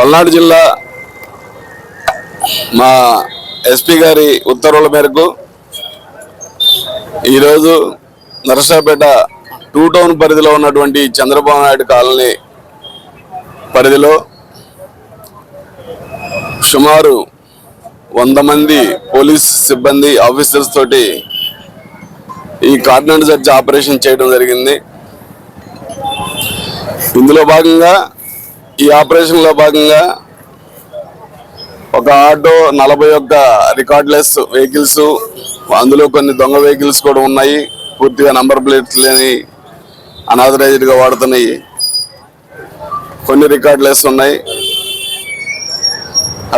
పల్నాడు జిల్లా మా ఎస్పీ గారి ఉత్తర్వుల మేరకు ఈరోజు నరసాపేట టూ టౌన్ పరిధిలో ఉన్నటువంటి చంద్రబాబు నాయుడు కాలనీ పరిధిలో సుమారు వంద మంది పోలీస్ సిబ్బంది ఆఫీసర్స్ తోటి ఈ కార్డినెంట్ సర్చ్ ఆపరేషన్ చేయడం జరిగింది. ఇందులో భాగంగా ఈ ఆపరేషన్లో భాగంగా ఒక ఆటో నలభై ఒక్క రికార్డ్లెస్ వెహికల్స్ అందులో కొన్ని దొంగ వెహికల్స్ కూడా ఉన్నాయి. పూర్తిగా నంబర్ ప్లేట్స్ లేని అనాథరైజ్డ్గా వాడుతున్నాయి. కొన్ని రికార్డ్లెస్ ఉన్నాయి.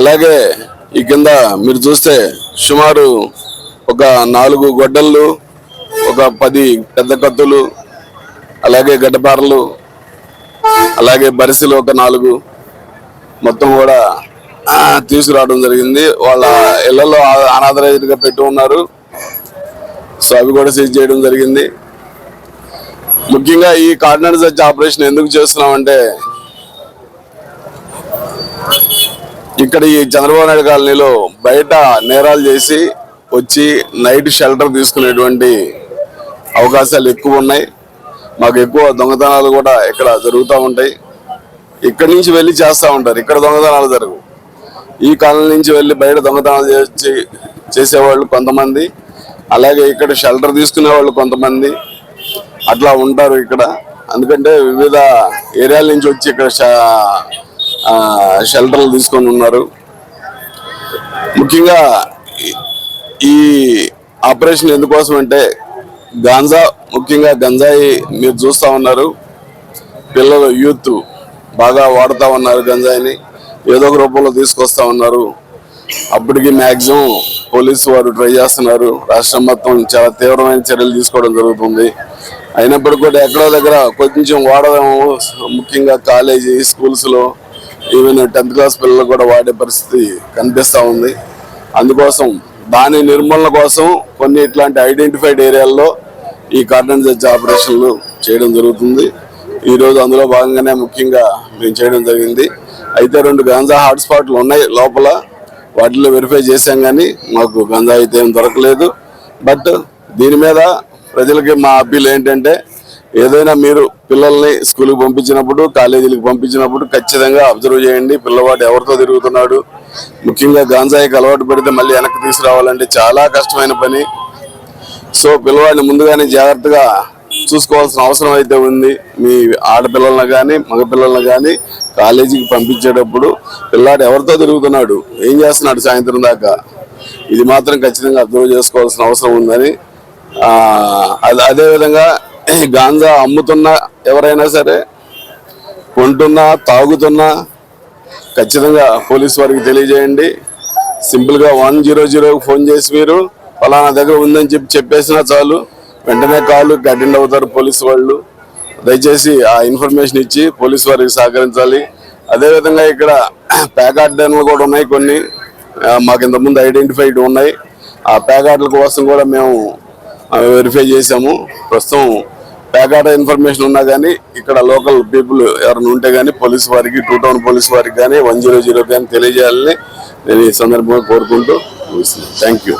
అలాగే ఈ కింద మీరు చూస్తే సుమారు ఒక నాలుగు గొడ్డళ్ళు ఒక పది పెద్ద కత్తులు అలాగే గడ్డపారలు అలాగే బరిసెలు ఒక నాలుగు మొత్తం కూడా తీసుకురావడం జరిగింది. వాళ్ళ ఇళ్ళలో అనాథరైజ్డ్గా పెట్టి ఉన్నారు. సో అవి కూడా సీజ్ చేయడం జరిగింది. ముఖ్యంగా ఈ కార్డినర్ సర్చ్ ఆపరేషన్ ఎందుకు చేస్తున్నామంటే ఇక్కడ ఈ చంద్రబాబు నాయుడు కాలనీలో బయట నేరాలు చేసి వచ్చి నైట్ షెల్టర్ తీసుకునేటువంటి అవకాశాలు ఎక్కువ ఉన్నాయి. మాకు ఎక్కువ దొంగతనాలు కూడా ఇక్కడ జరుగుతూ ఉంటాయి. ఇక్కడి నుంచి వెళ్ళి చేస్తూ ఉంటారు. ఇక్కడ దొంగతనాలు జరుగు. ఈ కాలం నుంచి వెళ్ళి బయట దొంగతనాలు చేసి చేసేవాళ్ళు కొంతమంది. అలాగే ఇక్కడ షెల్టర్ తీసుకునే వాళ్ళు కొంతమంది. అట్లా ఉంటారు ఇక్కడ. ఎందుకంటే వివిధ ఏరియాల నుంచి వచ్చి ఇక్కడ షెల్టర్లు తీసుకొని ఉన్నారు. ముఖ్యంగా ఈ ఆపరేషన్ ఎందుకోసం అంటే గాంజా ముఖ్యంగా గంజాయి మీరు చూస్తా ఉన్నారు. పిల్లలు యూత్ బాగా వాడుతూ ఉన్నారు గంజాయిని. ఏదో ఒక రూపంలో తీసుకొస్తా ఉన్నారు. అప్పటికి మ్యాక్సిమం పోలీసు వారు ట్రై చేస్తున్నారు. రాష్ట్రం మొత్తం చాలా తీవ్రమైన చర్యలు తీసుకోవడం జరుగుతుంది. అయినప్పటికీ కూడా ఎక్కడో దగ్గర కొంచెం వాడదాము. ముఖ్యంగా కాలేజీ స్కూల్స్లో ఈవెన్ టెన్త్ క్లాస్ పిల్లలు కూడా వాడే పరిస్థితి కనిపిస్తూ ఉంది. అందుకోసం దాని నిర్మూలన కోసం కొన్ని ఇట్లాంటి ఐడెంటిఫైడ్ ఏరియాల్లో ఈ కార్డన్ జడ్జ్ ఆపరేషన్లు చేయడం జరుగుతుంది. ఈ రోజు అందులో భాగంగానే ముఖ్యంగా మేము చేయడం జరిగింది. అయితే రెండు గంజా హాట్స్పాట్లు ఉన్నాయి లోపల. వాటిలో వెరిఫై చేశాం కానీ మాకు గంజా అయితే ఏం దొరకలేదు. బట్ దీని మీద ప్రజలకి మా అప్పీల్ ఏంటంటే ఏదైనా మీరు పిల్లల్ని స్కూల్కి పంపించినప్పుడు కాలేజీలకు పంపించినప్పుడు ఖచ్చితంగా అబ్జర్వ్ చేయండి. పిల్లవాడు ఎవరితో తిరుగుతున్నాడు? ముఖ్యంగా గాంజాయికి అలవాటు పెడితే మళ్ళీ వెనక్కి తీసుకురావాలంటే చాలా కష్టమైన పని. సో పిల్లవాడిని ముందుగానే జాగ్రత్తగా చూసుకోవాల్సిన అవసరం అయితే ఉంది. మీ ఆడపిల్లలను కానీ మగపిల్లలను కానీ కాలేజీకి పంపించేటప్పుడు పిల్లాడు ఎవరితో తిరుగుతున్నాడు? ఏం చేస్తున్నాడు సాయంత్రం దాకా? ఇది మాత్రం ఖచ్చితంగా అబ్జర్వ్ చేసుకోవాల్సిన అవసరం ఉందని అదే అదేవిధంగా గాంజా అమ్ముతున్న ఎవరైనా సరే కొంటున్నా తాగుతున్నా ఖచ్చితంగా పోలీస్ వారికి తెలియజేయండి. సింపుల్గా వన్ జీరో జీరోకి ఫోన్ చేసి మీరు ఫలానా దగ్గర ఉందని చెప్పి చెప్పేసినా చాలు. వెంటనే కాలు అటెండ్ అవుతారు పోలీస్ వాళ్ళు. దయచేసి ఆ ఇన్ఫర్మేషన్ ఇచ్చి పోలీస్ వారికి సహకరించాలి. అదేవిధంగా ఇక్కడ ప్యాకార్డన్లు కూడా ఉన్నాయి కొన్ని. మాకు ఇంతకుముందు ఐడెంటిఫైడ్ ఉన్నాయి. ఆ ప్యాకార్డుల కోసం కూడా మేము వెరిఫై చేసాము ప్రస్తుతం ప్యాకాట ఇన్ఫర్మేషన్ ఉన్నా కానీ ఇక్కడ లోకల్ పీపుల్ ఎవరైనా ఉంటే కానీ పోలీస్ వారికి టూ టౌన్ పోలీస్ వారికి కానీ వన్ జీరో జీరో కానీ తెలియజేయాలని నేను ఈ సందర్భంగా కోరుకుంటూ థ్యాంక్ యూ